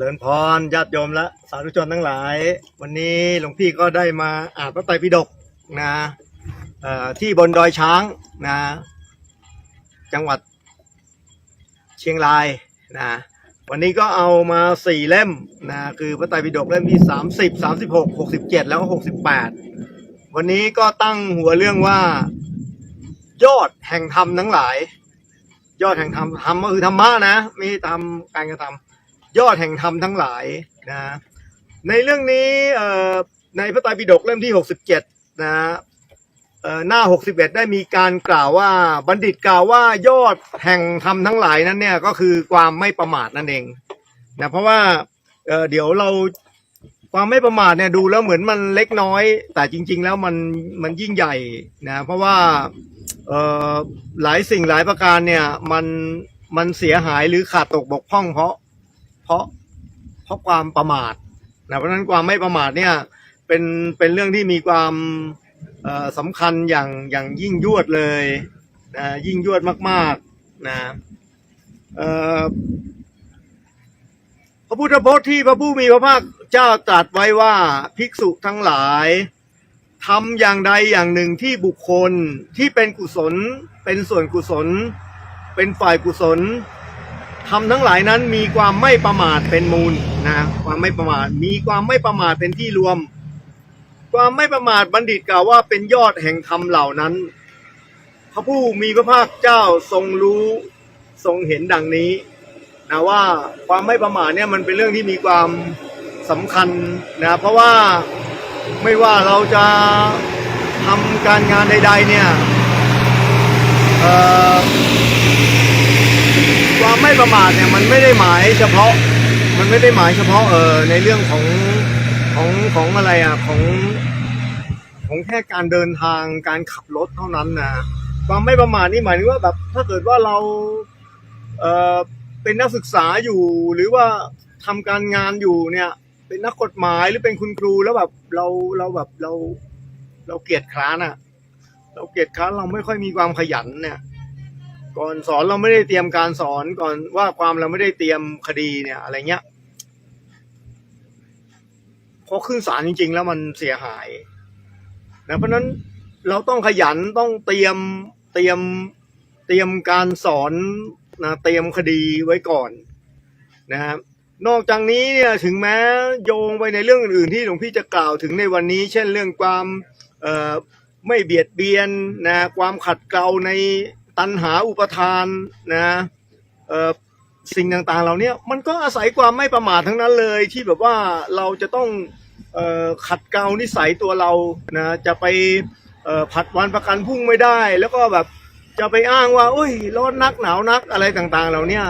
ริญพรญาติโยมและสาธุชนทั้งหลาย วันนี้หลวงพี่ก็ได้มาอ่านพระไตรปิฎกนะที่บนดอยช้างนะ จังหวัดเชียงรายนะวันนี้ก็เอามาสี่เล่มนะคือพระไตรปิฎกเล่มที่สามสิบสามสิบหกหกสิบเจ็ดแล้วก็หกสิบแปดวันนี้ก็ตั้งหัวเรื่องว่า ยอดแห่งธรรมทั้งหลาย ยอดแห่งธรรมธรรมก็คือธรรมะนะไม่ใช่ทำการกระทำ ยอดแห่งธรรมทั้งหลายนะในเรื่องนี้ในพระไตรปิฎกเล่มที่ 67 นะเอ่อหน้า 61 ได้มีการกล่าวว่าบัณฑิตกล่าวว่ายอดแห่งธรรมทั้งหลายนั้นเนี่ยก็คือความไม่ประมาทนั่นเองนะเพราะว่าเเดี๋ยวเราความไม่ประมาทเนี่ยดูแล้วเหมือนมันเล็กน้อย แต่จริง ๆ แล้วมันมันยิ่งใหญ่นะเพราะว่าหลายสิ่งหลายประการเนี่ยมันมันเสียหายหรือขาดตกบกพร่องเพราะ เพราะเพราะความประมาทนะเพราะฉะนั้นความไม่ประมาทเนี่ยเป็นเป็นเรื่องที่มีความสำคัญอย่างอย่างยิ่งยวดเลยนะยิ่งยวดมากๆนะพระพุทธพจน์ที่พระผู้มีพระภาคเจ้าตรัสไว้ว่าภิกษุทั้งหลายทำอย่างใดอย่างหนึ่งที่บุคคลที่เป็นกุศล เป็นส่วนกุศล เป็นฝ่ายกุศล ทำทั้งหลายนั้นมีความไม่ประมาทเป็นมูลนะความไม่ประมาทมีความไม่ประมาทเป็นที่รวม ความไม่ประมาทบัณฑิตกล่าวว่าเป็นยอดแห่งธรรมเหล่านั้น พระผู้มีพระภาคเจ้าทรงรู้ทรงเห็นดังนี้นะว่าความไม่ประมาทเนี่ยมันเป็นเรื่องที่มีความสำคัญนะเพราะว่าไม่ว่าเราจะทำการงานใด ๆ เนี่ยเอ่อ ความไม่ประมาทเนี่ยมันไม่ได้หมายเฉพาะมันไม่ได้หมายเฉพาะเออในเรื่องของของของอะไรอะของของแค่การเดินทางการขับรถเท่านั้นนะความไม่ประมาทนี่หมายถึงว่าแบบถ้าเกิดว่าเราเออเป็นนักศึกษาอยู่ หรือว่าทำการงานอยู่เนี่ย เป็นนักกฎหมายหรือเป็นคุณครูแล้วแบบเราเราแบบเรา เราเกียดคร้านอะ เราเกียดคร้านเราไม่ค่อยมีความขยันเนี่ย ก่อนสอนเราไม่ได้เตรียมการสอนก่อนว่าความเราไม่ได้เตรียมคดีเนี่ยอะไรเงี้ยพอขึ้นศาลจริง ๆ แล้วมันเสียหายนะเพราะนั้นเราต้องขยันต้องเตรียมเตรียมเตรียมการสอนนะเตรียมคดีไว้ก่อนนะครับนอกจากนี้เนี่ยถึงแม้โยงไปในเรื่องอื่นๆที่หลวงพี่จะกล่าวถึงในวันนี้ เช่นเรื่องความเอ่อไม่เบียดเบียนนะความขัดเกลาใน ตันหาอุปทานนะสิ่งต่างๆเหล่านี้มันก็อาศัยความไม่ประมาททั้งนั้นเลยที่แบบว่าเราจะต้องออขัดเกลานิสัยตัวเรานะจะไปผัดวันประกันพรุ่งไม่ได้ แล้วก็แบบจะไปอ้างว่าโอ้ยร้อนนักหนาวนักอะไรต่างๆ เหล่านี้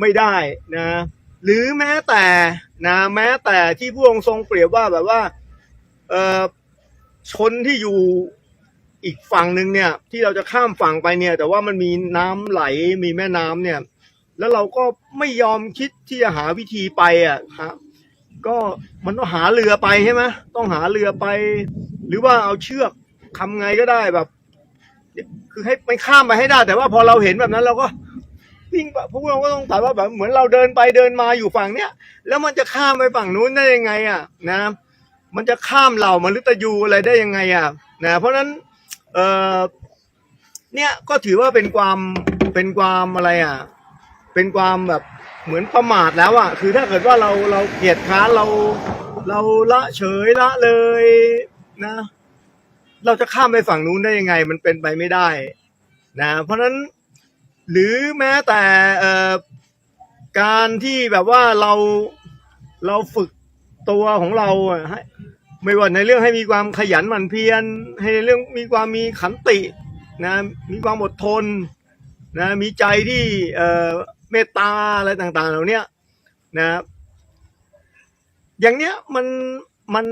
ไม่ได้นะหรือแม้แต่นะแม้แต่ที่พระองค์ทรงเปรียบว่าแบบว่าชนที่อยู่ อีกฝั่งหนึ่งเนี่ย ที่เราจะข้ามฝั่งไปเนี่ย แต่ว่ามันมีน้ำไหลมีแม่น้ำเนี่ย แล้วเราก็ไม่ยอมคิดที่จะหาวิธีไปอะครับก็มันต้องหาเรือไปใช่ไหมต้องหาเรือไป หรือว่าเอาเชือกทำไงก็ได้แบบ คือให้มันข้ามไปให้ได้ แต่ว่าพอเราเห็นแบบนั้นเราก็วิ่งพวกเราก็ต้องถามว่าแบบเหมือนเราเดินไปเดินมาอยู่ฝั่งเนี้ยแล้วมันจะข้ามไปฝั่งนู้นได้ยังไงอะนะ มันจะข้ามเหล่ามฤตยูอะไรได้ยังไงอะนะเพราะฉะนั้น เออเนี่ยก็ถือว่าเป็นความเป็นความอะไรอะ เป็นความแบบเหมือนประมาทแล้วอะคือถ้าเกิดว่าเราเราเกลียดค้านเราเราละเฉยละเลยนะ เราจะข้ามไปฝั่งนู้นได้ยังไง มันเป็นไปไม่ได้นะ เพราะฉะนั้นหรือแม้แต่เออการที่แบบว่าเราเราฝึกตัวของเราอะให้ ไม่ว่าในเรื่องให้มีความขยันหมั่นเพียรให้ในเรื่องมีความมีขันตินะมีความอดทนนะมีใจที่เอ่อเมตตาอะไรต่างๆ เหล่านี้นะอย่างเนี้ยมันมัน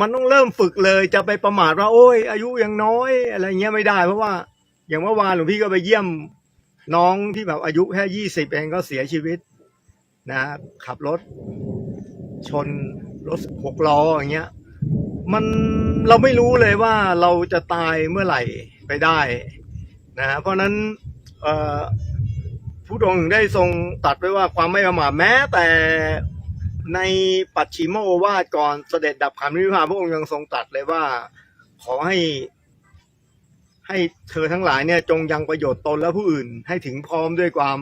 มันต้องเริ่มฝึกเลยจะไปประมาทว่าโอ้ย อายุยังน้อยอะไรเงี้ยไม่ได้ เพราะว่า อย่างเมื่อวานหลวงพี่ก็ไปเยี่ยมน้องที่แบบอายุแค่ยี่สิบเองก็เสียชีวิตนะขับรถชนรถหกล้ออย่างเงี้ย มันเราไม่รู้เลยว่าเราจะตายเมื่อไหร่ไปได้นะเพราะนั้นผู้ดองได้ทรงตัดไว้ว่าความไม่ประมาทแม้แต่ในปัจฉิมโอวาทก่อนเสด็จดับขันธ์วิพาพระองค์ยังทรงตัดเลยว่า ขอให้ ให้เธอทั้งหลายเนี่ย จงยังประโยชน์ตนและผู้อื่น ให้ถึงพร้อมด้วยความ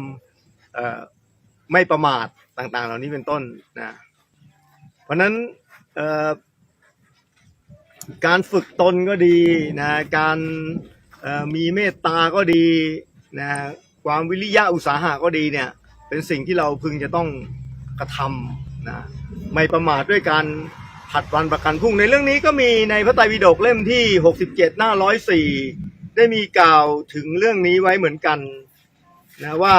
ไม่ประมาทต่าง ๆ เหล่านี้เป็นต้นนะ เพราะนั้น การฝึกตนก็ดีนะการมีเมตตาก็ดีนะความวิริยะอุตสาหะก็ดีเนี่ยเป็นสิ่งที่เราพึงจะต้องกระทำนะไม่ประมาทด้วยการผัดวันประกันพรุ่งในเรื่องนี้ก็มีในพระไตรปิฎกเล่มที่ 67 หน้า 104 ได้มีกล่าวถึงเรื่องนี้ไว้เหมือนกันนะว่า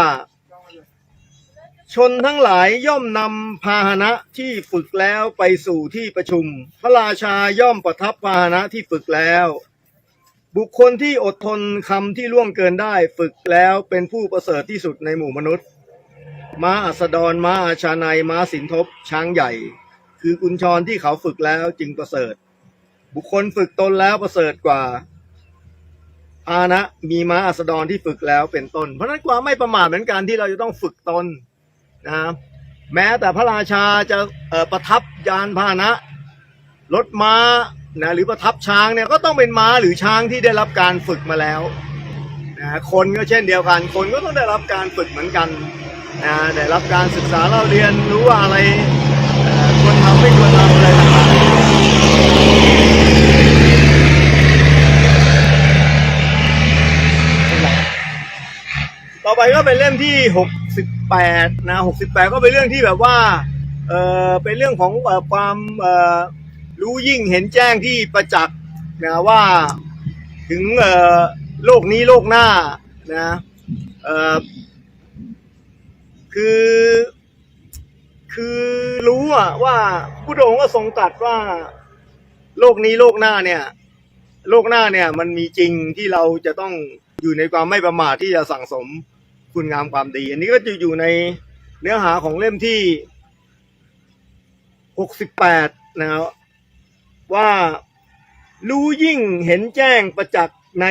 ชนทั้งหลายย่อมนำพาหนะที่ฝึกแล้วไปสู่ที่ประชุม พระราชาย่อมประทับพาหนะที่ฝึกแล้ว บุคคลที่อดทนคำที่ล่วงเกินได้ฝึกแล้วเป็นผู้ประเสริฐที่สุดในหมู่มนุษย์ ม้าอัสดรม้าอาชาในยม้าสินทบช้างใหญ่ คือกุญชรที่เขาฝึกแล้วจึงประเสริฐ บุคคลฝึกตนแล้วประเสริฐกว่าพาหนะมีม้าอัสดรที่ฝึกแล้วเป็นต้น เพราะฉะนั้นความไม่ประมาทเหมือนกันที่เราจะต้องฝึกตน นะแม้แต่พระราชาจะประทับยานพาหนะรถม้านะหรือประทับช้างเนี่ยก็ต้องเป็นม้าหรือช้างที่ได้รับการฝึกมาแล้วนะคนก็เช่นเดียวกัน คนก็ต้องได้รับการฝึกเหมือนกันนะได้รับการศึกษาเราเรียนรู้ว่าอะไรควรทำไม่ควรทำอะไรต่างๆ ต่อไปก็เป็นเล่มที่หกสิบแปดนะหกสิบแปดก็เป็นเรื่องที่แบบว่าเออเป็นเรื่องของอความเออรู้ยิ่งเห็นแจ้งที่ประจักษ์นะว่าถึงเออโลกนี้โลกหน้านะเออคือ คือรู้อะว่าผู้องก็ทรงตรัสว่า โลกนี้โลกหน้าเนี่ย โลกหน้าเนี่ย มันมีจริงที่เราจะต้องอยู่ในความไม่ประมาทที่จะสั่งสม คุณงามความดี อันนี้ก็จะอยู่ในเนื้อหาของเล่มที่68นะครับว่ารู้ยิ่งเห็นแจ้งประจักษ์ใน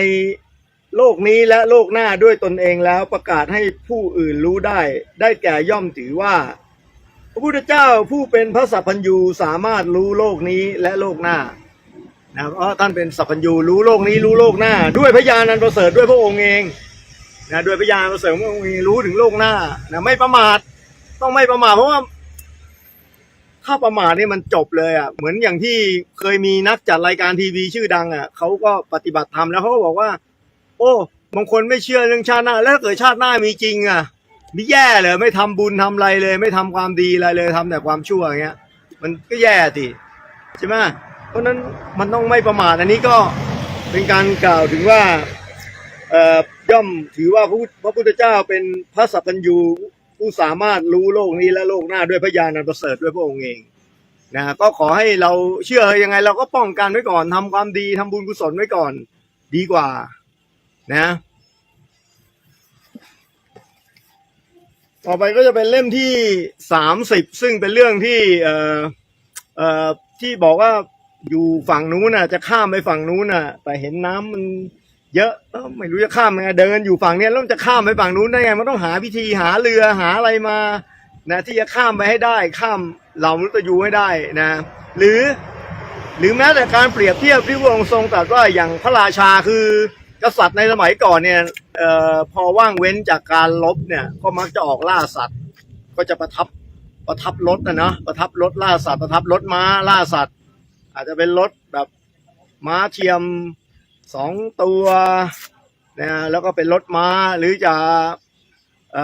โลกนี้และโลกหน้าด้วยตนเองแล้วประกาศให้ผู้อื่นรู้ได้ ได้แก่ย่อมถือว่า พระพุทธเจ้าผู้เป็นพระสัพพัญญูสามารถรู้โลกนี้และโลกหน้านะเพราะท่านเป็นสัพพัญญูรู้โลกนี้รู้โลกหน้า ด้วยพระญาณอันประเสริฐด้วยพระองค์เอง นะโดยพระญาณประเสริฐของพระองค์เองรู้ถึงโลกหน้านะไม่ประมาทต้องไม่ประมาทเพราะว่า ถ้าประมาทนี่มันจบเลยอะเหมือนอย่างที่เคยมีนักจัดรายการทีวีชื่อดัง อะเขาก็ปฏิบัติธรรมแล้วเขาก็บอกว่า โอ้บางคนไม่เชื่อเรื่องชาติหน้า แล้วเกิดชาติหน้ามีจริง อะมีแย่เลยไม่ทำบุญทำอะไรเลย ไม่ทำความดีอะไรเลยทำแต่ความชั่วอย่างเงี้ย มันก็แย่สิใช่ไหมเพราะฉะนั้นมันต้องไม่ประมาทอันนี้ก็เป็นการกล่าวถึงว่าเอ่อ ย่อมถือว่าพระพุทธพระพุทธเจ้าเป็นพระสัพพัญญูผู้สามารถรู้โลกนี้และโลกหน้าด้วยพระญาณอันประเสริฐด้วยพระองค์เองนะก็ขอให้เราเชื่อยังไง เราก็ป้องกันไว้ก่อนทำความดีทำบุญกุศลไว้ก่อน ดีกว่า นะ ต่อไปก็จะเป็นเล่มที่สามสิบซึ่งเป็นเรื่องที่เอ่อเอ่อที่บอกว่าอยู่ฝั่งนู้นน่ะ จะข้ามไปฝั่งนู้นน่ะ แต่เห็นน้ำมัน เยอะไม่รู้จะข้ามยังไงเดินอยู่ฝั่งเนี้ยแล้วจะข้ามไปฝั่งนู้นได้ไงมันต้องหาพิธีหาเรือหาอะไรมานะที่จะข้ามไปให้ได้ข้ามเหล่ามนุษย์ยูให้ได้นะหรือ หรือแม้แต่การเปรียบเทียบที่พระองค์ทรงตรัสว่าอย่างพระราชาคือกษัตริย์ในสมัยก่อนเนี่ยเอ่อพอว่างเว้นจากการลบเนี่ยก็มักจะออกล่าสัตว์ ก็จะประทับประทับรถนะเนาะประทับรถล่าสัตว์ประทับรถม้าล่าสัตว์ อาจจะเป็นรถแบบม้าเทียม สองตัวนะแล้วก็เป็นรถม้าหรือจะอ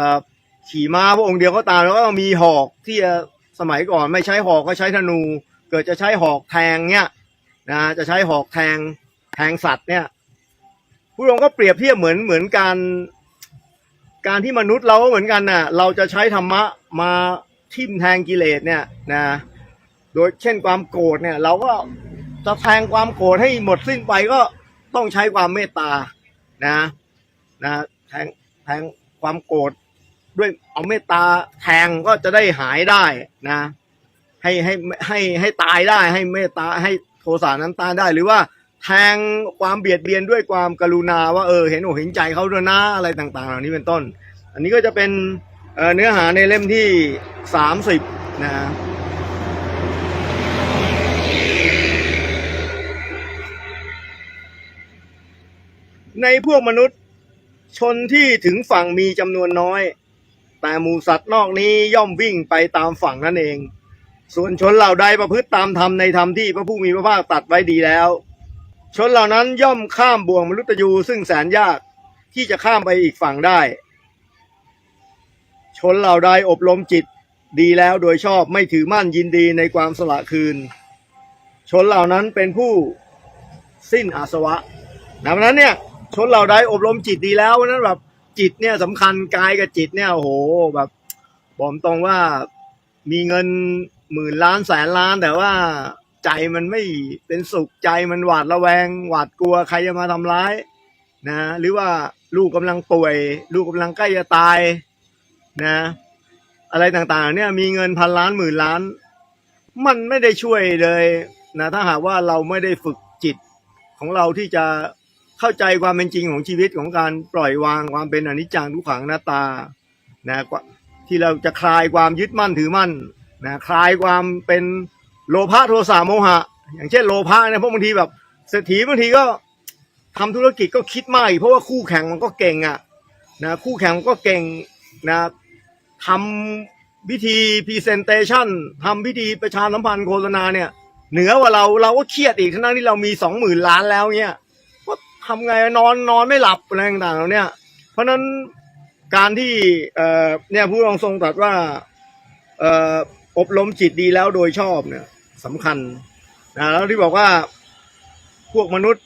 ขี่ม้าพระองค์เดียวก็ตามแล้วก็มีหอกที่สมัยก่อนไม่ใช้หอกก็ใช้ธนู เกิดจะใช้หอกแทงเนี่ยนะจะใช้หอกแทงแทงสัตว์เนี่ยผู้องค์ก็เปรียบเทียบเหมือนเหมือนการการที่มนุษย์เราก็เหมือนกันน่ะเราจะใช้ธรรมะมาทิ่มแทงกิเลสเนี่ยนะโดยเช่นความโกรธเนี่ย เราก็จะแทงความโกรธให้หมดสิ้นไปก็ ต้องใช้ความเมตตานะนะแทงแทงความโกรธด้วยเอาเมตตาแทงก็จะได้หายได้นะ ให้ให้ให้ให้ตายได้ให้เมตตาให้โทสะนั้นตายได้หรือว่าแทงความเบียดเบียนด้วยความกรุณาว่าเออเห็นอกเห็นใจเขาด้วยนะอะไรต่าง ๆ เหล่านี้เป็นต้น อันนี้ก็จะเป็นเเนื้อหาในเล่มที่สามสิบนะ ในพวกมนุษย์ชนที่ถึงฝั่งมีจำนวนน้อย แต่หมูสัตว์นอกนี้ย่อมวิ่งไปตามฝั่งนั่นเอง ส่วนชนเหล่าใดประพฤติตามธรรมในธรรมที่พระผู้มีพระภาคตัดไว้ดีแล้ว ชนเหล่านั้นย่อมข้ามบ่วงมนุษยูซึ่งแสนยากที่จะข้ามไปอีกฝั่งได้ ชนเหล่าใดอบรมจิตดีแล้วโดยชอบไม่ถือมั่นยินดีในความสละคืน ชนเหล่านั้นเป็นผู้สิ้นอาสวะดังนั้นเนี่ย ชนเหล่าใดอบรมจิตดีแล้วนั้นแบบจิตเนี่ยสำคัญกายกับจิตเนี่ยโอ้โหแบบบอกตรงว่ามีเงินหมื่นล้านแสนล้าน แต่ว่าใจมันไม่เป็นสุขใจมันหวาดระแวง หวาดกลัวใครจะมาทำร้ายนะหรือว่าลูกกำลังป่วย ลูกกำลังใกล้จะตายนะอะไรต่างๆ เนี่ยมีเงินพันล้านหมื่นล้าน มันไม่ได้ช่วยเลยนะถ้าหากว่าเราไม่ได้ฝึกจิตของเราที่จะ เข้าใจความเป็นจริงของชีวิตของการปล่อยวางความเป็นอนิจจังทุกขังหน้าตานะที่เราจะคลายความยึดมั่นถือมั่นนะคลายความเป็นโลภะโทสะโมหะ อย่างเช่นโลภะเนี่ยเพราะบางทีแบบเศรษฐีบางทีก็ทำธุรกิจก็คิดมากเพราะว่าคู่แข่งมันก็เก่งอะนะคู่แข่งมันก็เก่งนะทำวิธีพรีเซนเตชันทำพิธีประชาสัมพันธ์โฆษณาเนี่ย เหนือกว่าเราเราก็เครียดอีกทั้งที่เรามีสองหมื่นล้านแล้วเนี่ย ทำไงนอนนอนไม่หลับอะไรต่างๆเหล่าเนี่ยเพราะฉะนั้นการที่เอ่อเนี่ยผู้รองทรงตรัสว่าเอ่ออบรมจิตดีแล้วโดยชอบเนี่ยสำคัญนะแล้วที่บอกว่าพวกมนุษย์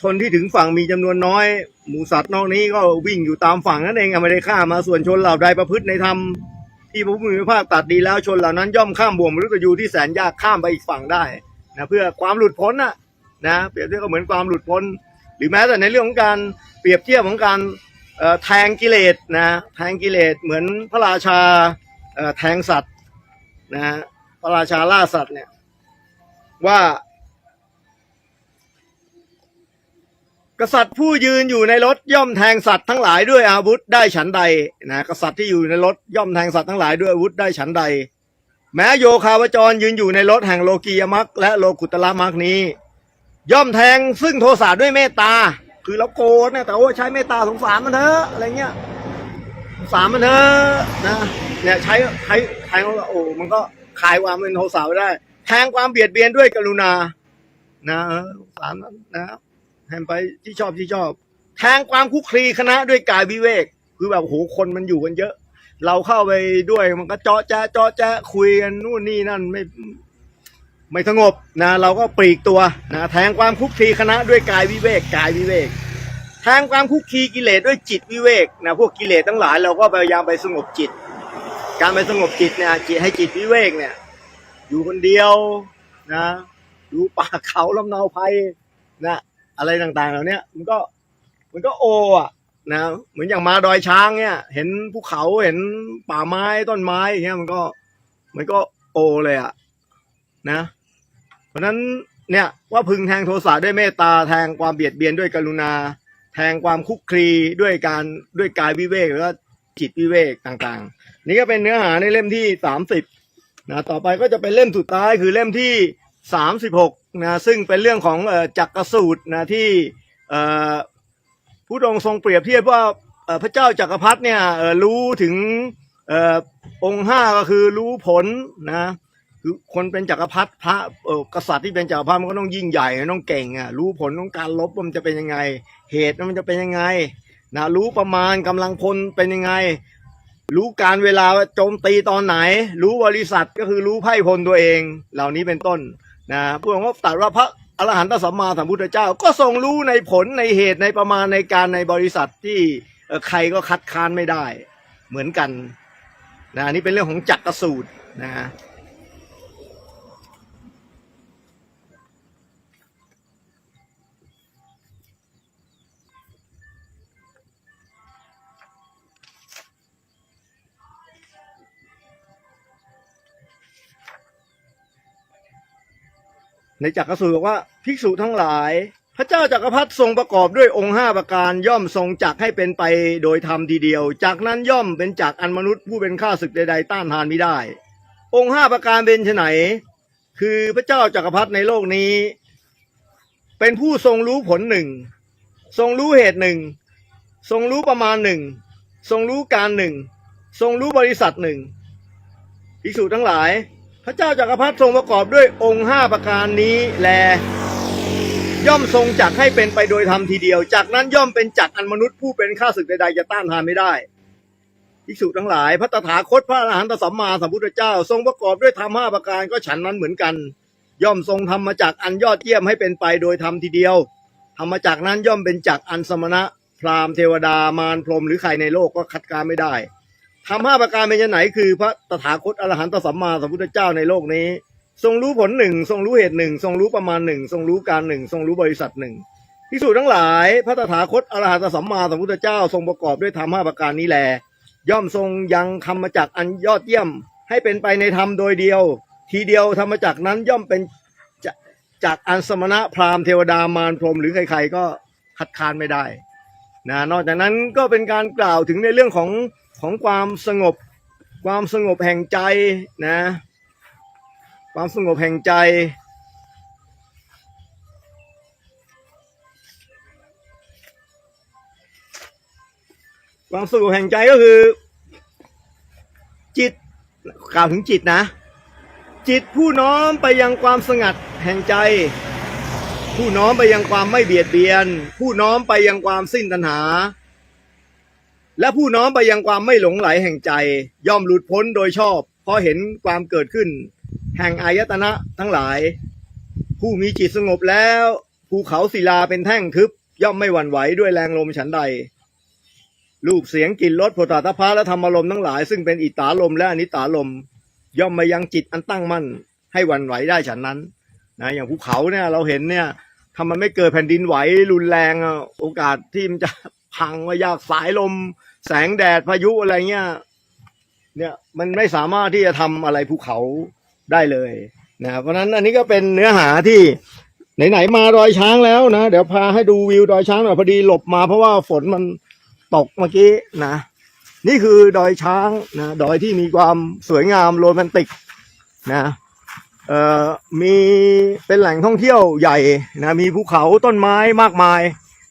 ชนที่ถึงฝั่งมีจำนวนน้อย หมูสัตว์นอกนี้ก็วิ่งอยู่ตามฝั่งนั่นเองไม่ได้ฆ่ามาส่วนชนเหล่าใดประพฤติในธรรมที่พระผู้มีพระภาคตัดดีแล้วชนเหล่านั้นย่อมข้ามบ่วงมฤตยูที่แสนยากข้ามไปอีกฝั่งได้นะเพื่อความหลุดพ้นนะนะเปรียบเทียบก็เหมือนความหลุดพ้น หรือแม้แต่ในเรื่องของการเปรียบเทียบของการแทงกิเลสนะแทงกิเลสเหมือนพระราชาแทงสัตว์นะพระราชาล่าสัตว์เนี่ยว่า กษัตริย์ผู้ยืนอยู่ในรถย่อมแทงสัตว์ทั้งหลายด้วยอาวุธได้ฉันใดนะกษัตริย์ที่อยู่ในรถย่อมแทงสัตว์ทั้งหลายด้วยอาวุธได้ฉันใด แม้โยคาวจรยืนอยู่ในรถแห่งโลกียมรรคและโลกุตละมรรคนี้ ย่อมแทงซึ่งโทสะด้วยเมตตา คือเราโกรธนะแต่ว่าใช้เมตตาสงสารมันเถอะอะไรเงี้ยสงสารมันเถอะนะเนี่ยใช้ใช้แทงโอ้มันก็คลายความเป็นโทสะไปได้ แทงความเบียดเบียนด้วยกรุณา นะสงสารมันนะให้มันไปที่ชอบที่ชอบ แทงความคุกคลีคณะด้วยกายวิเวก คือแบบโหคนมันอยู่กันเยอะ เราเข้าไปด้วยมันก็เจาะแจ๊ะเจาะแจ๊ะคุยกันนู่นนี่นั่นไม่ ไม่สงบนะเราก็ปลีกตัวนะแทงความคุกคีคณะด้วยกายวิเวกกายวิเวกแทงความคุกคีกิเลสด้วยจิตวิเวกนะพวกกิเลสทั้งหลายเราก็พยายามไปสงบจิต การไปสงบจิตเนี่ยจิตให้จิตวิเวกเนี่ย อยู่คนเดียวนะดูป่าเขาลำเนาภัยนะอะไรต่างๆเหล่านี้มันก็มันก็โออะนะเหมือนอย่างมาดอยช้างเนี่ย เห็นภูเขาเห็นป่าไม้ต้นไม้อย่างเงี้ยมันก็ มันก็โอเลยอะนะ เพราะนั้นเนี่ยว่าพึงแทงโทสะด้วยเมตตาแทงความเบียดเบียนด้วยกรุณา แทงความคุกคลีด้วยการด้วยกายวิเวกแล้วก็จิตวิเวกต่างๆ นี่ก็เป็นเนื้อหาในเล่มที่สามสิบนะต่อไปก็จะเป็นเล่มสุดท้ายคือเล่มที่สามสิบหกนะซึ่งเป็นเรื่องของจักรสูตรนะที่ผู้องค์ทรงเปรียบเทียบว่าพระเจ้าจักรพรรดิเนี่ยรู้ถึงอองค์ห้าก็คือรู้ผลนะ คือคนเป็นจักรพรรดิพระเออกษัตริย์ที่เป็นจักรพรรดิมันก็ต้องยิ่งใหญ่ต้องเก่งอะรู้ผลของการลบมันจะเป็นยังไง เหตุมันจะเป็นยังไงนะรู้ประมาณกำลังพลเป็นยังไง รู้การเวลาโจมตีตอนไหน รู้บริษัทก็คือรู้ไพ่พลตัวเอง เหล่านี้เป็นต้นนะผู้องค์ก็ตรัสว่าพระอรหันตสัมมาสัมพุทธเจ้า ก็ทรงรู้ในผลในเหตุในประมาณในการในบริษัทที่ใครก็คัดค้านไม่ได้ เหมือนกันนะอันนี่เป็นเรื่องของจักรสูตรนะ ในจักรสูตรบอกว่าภิกษุทั้งหลาย พระเจ้าจักรพรรดิทรงประกอบด้วยองค์ห้าประการย่อมทรงจักให้เป็นไปโดยธรรมทีเดียว จากนั้นย่อมเป็นจักอันมนุษย์ผู้เป็นข้าศึกใดๆต้านทานไม่ได้ องค์ห้าประการเป็นไฉนคือพระเจ้าจักรพรรดิในโลกนี้ เป็นผู้ทรงรู้ผลหนึ่งทรงรู้เหตุหนึ่งทรงรู้ประมาณหนึ่งทรงรู้การหนึ่งทรงรู้บริษัทหนึ่งภิกษุทั้งหลาย พระเจ้าจักรพรรดิทรงประกอบด้วยองค์ห้าประการนี้แล ย่อมทรงจักให้เป็นไปโดยธรรมทีเดียว จากนั้นย่อมเป็นจักอันมนุษย์ผู้เป็นข้าศึกใดๆจะต้านทานไม่ได้ภิกษุทั้งหลาย พระตถาคตพระอรหันตสัมมาสัมพุทธเจ้า ทรงประกอบด้วยธรรมห้าประการก็ฉันนั้นเหมือนกัน ย่อมทรงทำมาจากอันยอดเยี่ยมให้เป็นไปโดยธรรมทีเดียวทำมาจากนั้นย่อมเป็นจักอันสมณะพราหมณ์เทวดามารพรหมหรือใครในโลกก็คัดค้านไม่ได้ ทำห้าประการเป็นยังไงคือพระตถาคตอรหันตสัมมาสัมพุทธเจ้าในโลกนี้ ทรงรู้ผลหนึ่งทรงรู้เหตุหนึ่งทรงรู้ประมาณหนึ่งทรงรู้การหนึ่งทรงรู้บริษัทหนึ่งพิสูจน์ทั้งหลายพระตถาคตอรหันตสัมมาสัมพุทธเจ้าทรงประกอบด้วยธรรมห้าประการนี้แล ย่อมทรงยังธรรมจักรอันยอดเยี่ยม ให้เป็นไปในธรรมโดยเดียว ทีเดียวธรรมจักรนั้นย่อมเป็นจจากอันสมณะพราหมณ์เทวดามารพรหมหรือใครๆก็คัดค้านไม่ได้นะนอกจากนั้นก็เป็นการกล่าวถึงในเรื่องของ ของความสงบ ความสงบแห่งใจนะ ความสงบแห่งใจ ความสงบแห่งใจก็คือ จิตกล่าวถึงจิตนะ จิตผู้น้อมไปยังความสงัดแห่งใจ ผู้น้อมไปยังความไม่เบียดเบียน ผู้น้อมไปยังความสิ้นตัณหา และผู้น้อมไปยังความไม่หลงไหลแห่งใจ ย่อมหลุดพ้นโดยชอบ เพราะเห็นความเกิดขึ้น แห่งอายตนะทั้งหลาย ผู้มีจิตสงบแล้วภูเขาศิลาเป็นแท่งทึบ ย่อมไม่หวั่นไหวด้วยแรงลมฉันใดรูปเสียงกลิ่นรสโผฏฐัพพะและธรรมลมทั้งหลาย ซึ่งเป็นอิตาลมและอนิตาลม ย่อมมายังจิตอันตั้งมั่น ให้หวั่นไหวได้ฉันนั้นนะอย่างภูเขาเนี่ยเราเห็นเนี่ยถ้ามันไม่เกิดแผ่นดินไหวรุนแรงโอกาสที่มันจะพังมายากสายลม แสงแดดพายุอะไรเงี้ยเนี่ยมันไม่สามารถที่จะทำอะไรภูเขาได้เลยนะเพราะฉะนั้นอันนี้ก็เป็นเนื้อหาที่ไหนๆมาดอยช้างแล้วนะเดี๋ยวพาให้ดูวิวดอยช้างหน่อยพอดีหลบมาเพราะว่าฝนมันตกเมื่อกี้นะนี่คือดอยช้างนะดอยที่มีความสวยงามโรแมนติกนะเอ่อมีเป็นแหล่งท่องเที่ยวใหญ่นะมีภูเขาต้นไม้มากมาย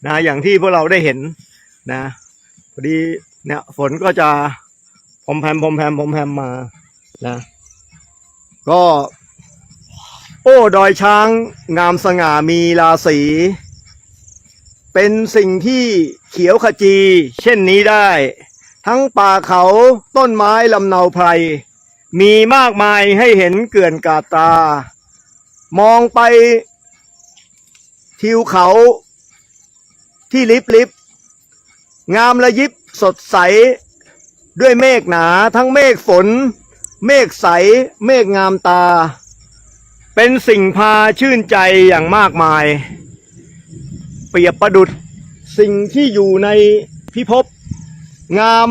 นะอย่างที่พวกเราได้เห็นนะ พอดีเนี่ย ฝนก็จะพรมแพมพรมแพมพรมแพมมานะก็ โอ้ดอยช้าง งามสง่ามีราศีเป็นสิ่งที่เขียวขจี เช่นนี้ได้ ทั้งป่าเขาต้นไม้ลำเนาไพร มีมากมายให้เห็นเกลื่อนกาตา มองไปทิวเขาที่ลิบลิบ งามระยิบสดใสด้วยเมฆหนาทั้งเมฆฝน เมฆใส เมฆงามตา เป็นสิ่งพาชื่นใจอย่างมากมาย เปรียบประดุดสิ่งที่อยู่ในพิภพงาม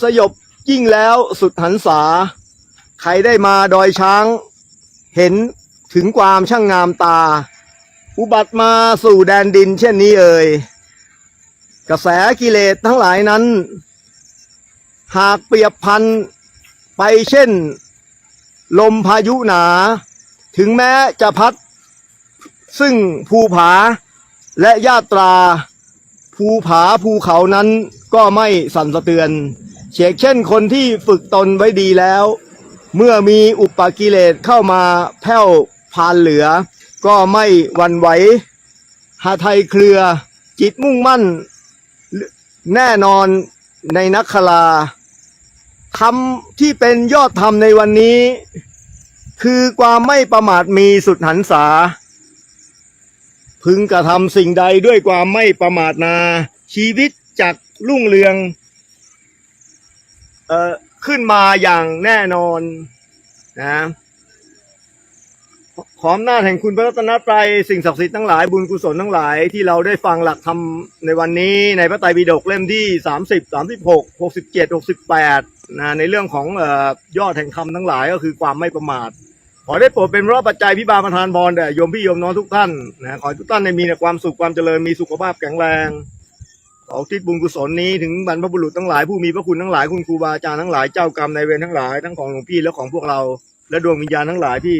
สยบยิ่งแล้วสุดหันษา ใครได้มาดอยช้าง เห็นถึงความช่างงามตา อุบัติมาสู่แดนดินเช่นนี้เอ่ย กระแสกิเลสทั้งหลายนั้น หากเปรียบพันไปเช่น ลมพายุหนา ถึงแม้จะพัด ซึ่งภูผาและยาตรา ภูผาภูเขานั้นก็ไม่สั่นสะเทือนเชกเช่นคนที่ฝึกตนไว้ดีแล้ว เมื่อมีอุปกิเลสเข้ามาแผ่วพานเหลือ ก็ไม่หวันไหวหาไทยเครือจิตมุ่งมั่น แน่นอนในนักคลาธรรมที่เป็นยอดธรรมในวันนี้ คือความไม่ประมาทมีสุดหันษา พึงกระทำสิ่งใดด้วยความไม่ประมาทนา ชีวิตจากรุ่งเรืองเอ่อขึ้นมาอย่างแน่นอนนะ ออำนาจแห่งคุณพระรัตนตรัยสิ่งศักดิ์สิทธิ์ทั้งหลายบุญกุศลทั้งหลายที่เราได้ฟังหลักธรรมในวันนี้ในพระไตรปิฎกเล่มที่สามสิบสามสิบหกหกสิบเจ็ดหกสิบแปดนะในเรื่องของออยอดแห่งคำทั้งหลายก็คือความไม่ประมาท ขอได้โปรดเป็นพระปัจจัยพิบาลประทานพรแด่โยมพี่โยมน้องทุกท่านนะขอทุกท่านได้มีแต่ความสุขความเจริญมีสุขภาพแข็งแรงขอทิศบุญกุศลนี้ถึงบรรพบุรุษทั้งหลายผู้มีพระคุณทั้งหลายคุณครูบาอาจารย์ทั้งหลายเจ้ากรรมนายเวรทั้งหลายทั้งของหลวงพี่และของพวกเรา และดวงวิญญาณทั้งหลายที่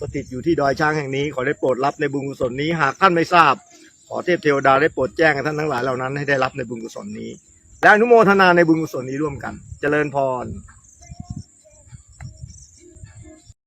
สถิตอยู่ที่ดอยช้างแห่งนี้ขอได้โปรดรับในบุญกุศลนี้หากท่านไม่ทราบ ขอเทพเทวดาได้โปรดแจ้งให้ท่านทั้งหลายเหล่านั้นให้ได้รับในบุญกุศลนี้ และอนุโมทนาในบุญกุศลนี้ร่วมกัน เจริญพร